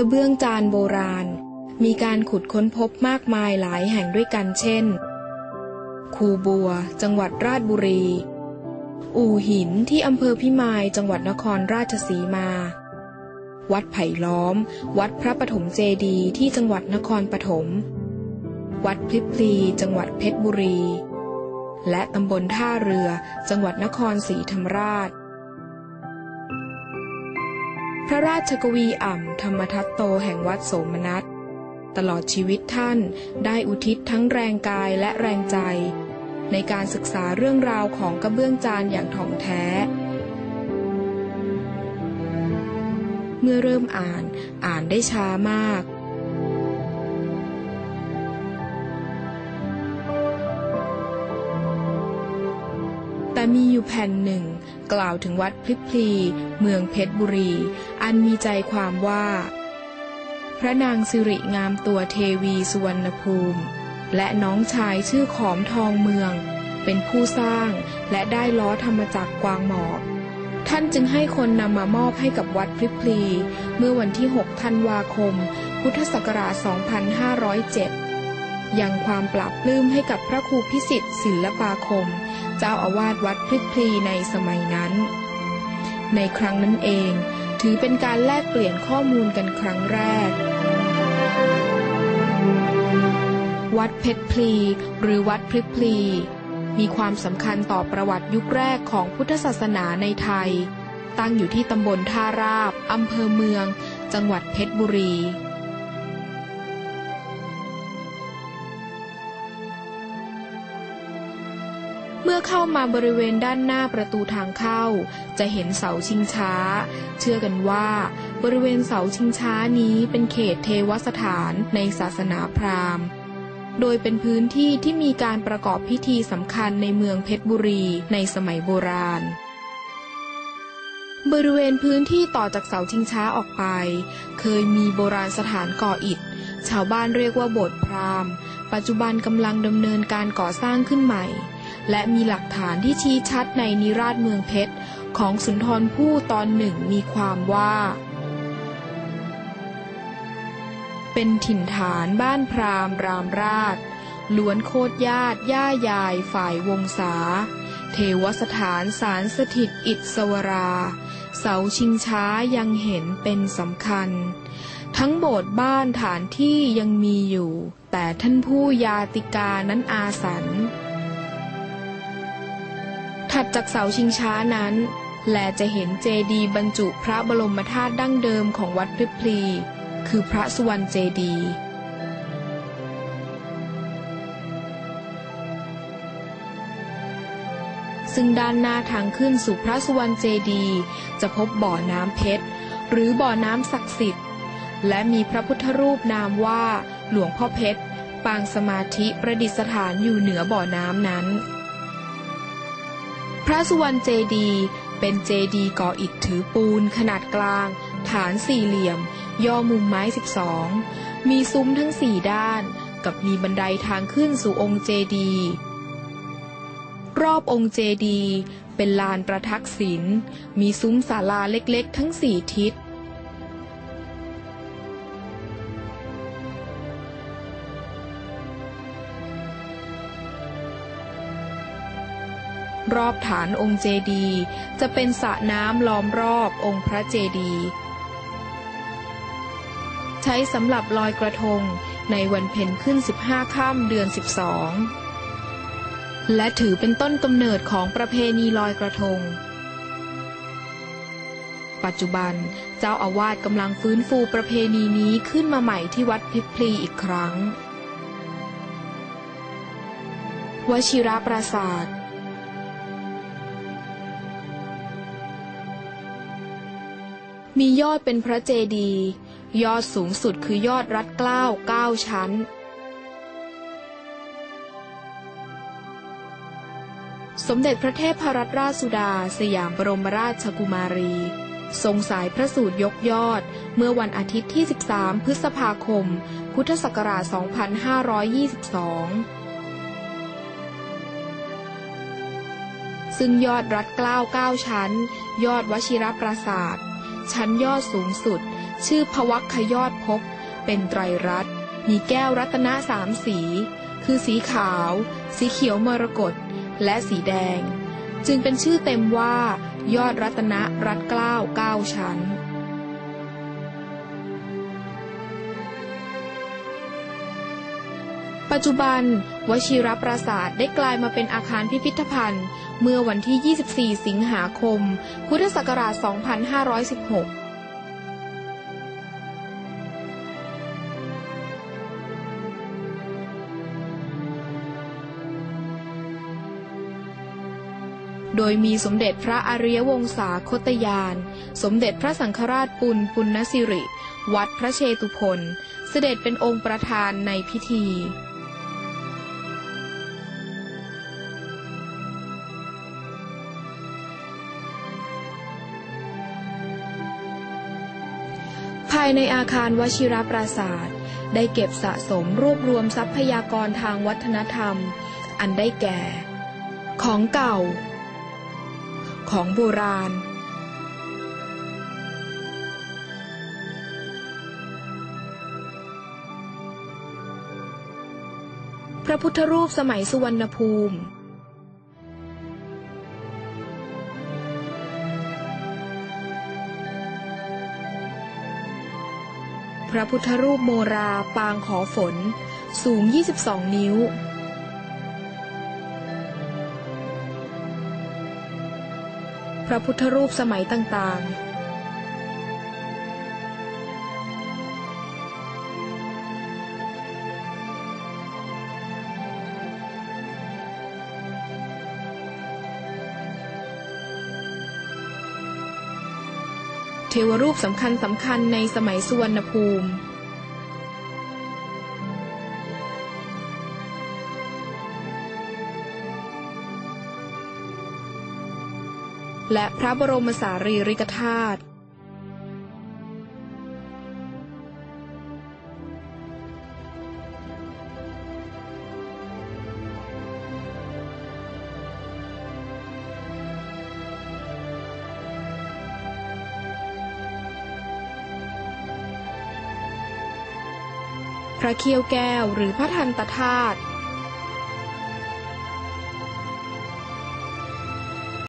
ระเบื้องจานโบราณ มีการขุดค้นพบมากมายหลายแห่งด้วยกันเช่น คูบัว จังหวัดราชบุรี อู่หินที่อำเภอพิมาย จังหวัดนครราชสีมา วัดไผ่ล้อม วัดพระปฐมเจดีที่จังหวัดนครปฐม วัดพลิพลี จังหวัดเพชรบุรี และตำบลท่าเรือ จังหวัดนครศรีธรรมราช พระราชกวีอ่ำธรรมทัตโตแห่งวัดโสมนัส ตลอดชีวิตท่านได้อุทิศทั้งแรงกายและแรงใจ ในการศึกษาเรื่องราวของกระเบื้องจานอย่างถ่องแท้ เมื่อเริ่มอ่านอ่านได้ช้ามาก แต่มีอยู่แผ่นหนึ่ง กล่าวถึงวัดพลิบพลี เมืองเพชรบุรี อันมีใจความว่า พระนางสิริงามตัวเทวีสุวรรณภูมิ และน้องชายชื่อขอมทองเมือง เป็นผู้สร้างและได้ล้อธรรมจักรกวางหมอบท่านจึงให้คนนำมามอบให้กับวัดพลิบพลี เมื่อวันที่ 6 ธันวาคม พุทธศักราช 2507 ยังความปราบปลื้มให้กับพระครูพิสิทธิ์ศิลปาคม เจ้าอาวาสวัดพลิพลีในสมัยนั้น ในครั้งนั้นเองถือเป็นการแลกเปลี่ยนข้อมูลกันครั้งแรก วัดเพชรพลีหรือวัดพลิพลีมีความสำคัญต่อประวัติยุคแรกของพุทธศาสนาในไทย ตั้งอยู่ที่ตำบลท่าราบอำเภอเมือง จังหวัดเพชรบุรี อเข้ามาบริเวณด้านหน้าประตูทางเข้า จะเห็นเสาชิงช้า เชื่อกันว่า บริเวณเสาชิงช้านี้เป็นเขตเทวสถานในศาสนาพราหมณ์ โดยเป็นพื้นที่ที่มีการประกอบพิธีสำคัญในเมืองเพชรบุรีในสมัยโบราณบริเวณพื้นที่ต่อจากเสาชิงช้าออกไป เคยมีโบราณสถานก่ออิฐ ชาวบ้านเรียกว่าโบสถ์พราหมณ์ ปัจจุบันกำลังดำเนินการก่อสร้างขึ้นใหม่ และมีหลักฐานที่ชี้ชัดในนิราชเมืองเพชร ของสุนทรภู่ตอนหนึ่งมีความว่า เป็นถิ่นฐานบ้านพราหมณ์รามราชล้วนโคตรญาติย่ายายฝ่ายวงศา เทวสถานสารสถิตอิศวรา เสาชิงช้ายังเห็นเป็นสำคัญ ทั้งโบสถ์บ้านฐานที่ยังมีอยู่ แต่ท่านผู้ยาติกานั้นอาสัน จากเสาชิงช้านั้น แลจะเห็นเจดีบรรจุพระบรมธาตุดั้งเดิมของวัดพริพลี คือพระสุวรรณเจดีซึ่งด้านหน้าทางขึ้นสู่พระสุวรรณเจดี จะพบบ่อน้ำเพชร หรือบ่อน้ำศักดิ์สิทธิ์ และมีพระพุทธรูปนามว่า หลวงพ่อเพชร ปางสมาธิประดิษฐานอยู่เหนือบ่อน้ำนั้น ระสุวรรณเจดีย์เป็นเจดีย์ก่ออิฐถือปูนขนาดกลาง ฐานสี่เหลี่ยม ย่อมุมไม้สิบสองมีซุ้มทั้งสี่ด้าน กับมีบันไดทางขึ้นสู่องค์เจดีย์รอบองค์เจดีย์เป็นลานประทักษิณมีซุ้มศาลาเล็กๆ ทั้งสี่ทิศ รอบฐานองค์เจดีจะเป็นสระน้ำล้อมรอบองค์พระเจดีใช้สำหรับลอยกระทงในวันเพ็ญขึ้น 15 ค่ำเดือน 12 และถือเป็นต้นกำเนิดของประเพณีลอยกระทง ปัจจุบันเจ้าอาวาสกำลังฟื้นฟูประเพณีนี้ขึ้นมาใหม่ที่วัดพิพลีอีกครั้ง วชิระปราสาท มียอดเป็นพระเจดีย์ยอดสูงสุดคือยอดรัดเกล้าเก้าชั้น สมเด็จพระเทพรัตนราชสุดา สยามบรมราชกุมารี ทรงสายพระสูตรยกยอด เมื่อวันอาทิตย์ที่ 13 พฤษภาคม พุทธศักราช 2522ซึ่งยอดรัดเกล้าเก้าชั้น ยอดวชิรปราสาท ชั้นยอดสูงสุด ชื่อพวักขยอดภพเป็นไตรรัตน์มีแก้วรัตนะสามสี คือสีขาว สีเขียวมรกตและสีแดง จึงเป็นชื่อเต็มว่า ยอดรัตนรัตเกล้าเก้าชั้นปัจจุบัน วชิรปราสาทได้กลายมาเป็นอาคารพิพิธภัณฑ์ เมื่อวันที่ 24 สิงหาคม พุทธศักราช 2516โดยมีสมเด็จพระอริยวงศาคตยาน สมเด็จพระสังฆราชปุณปุณณสิริ วัดพระเชตุพนเสด็จเป็นองค์ประธานในพิธีายในอาคารวชิรปราสาทได้เก็บสะสมรวบรวมทรัพยากรทางวัฒนธรรม อันได้แก่ ของเก่า ของโบราณ พระพุทธรูปสมัยสุวรรณภูมิ พระพุทธรูปโมราปางขอฝน สูง 22 นิ้ว พระพุทธรูปสมัยต่างๆ เทวรูปสำคัญสำคัญในสมัยสุวรรณภูมิ และพระบรมสารีริกธาตุ พระเคียวแก้วหรือพระทันตธาตุ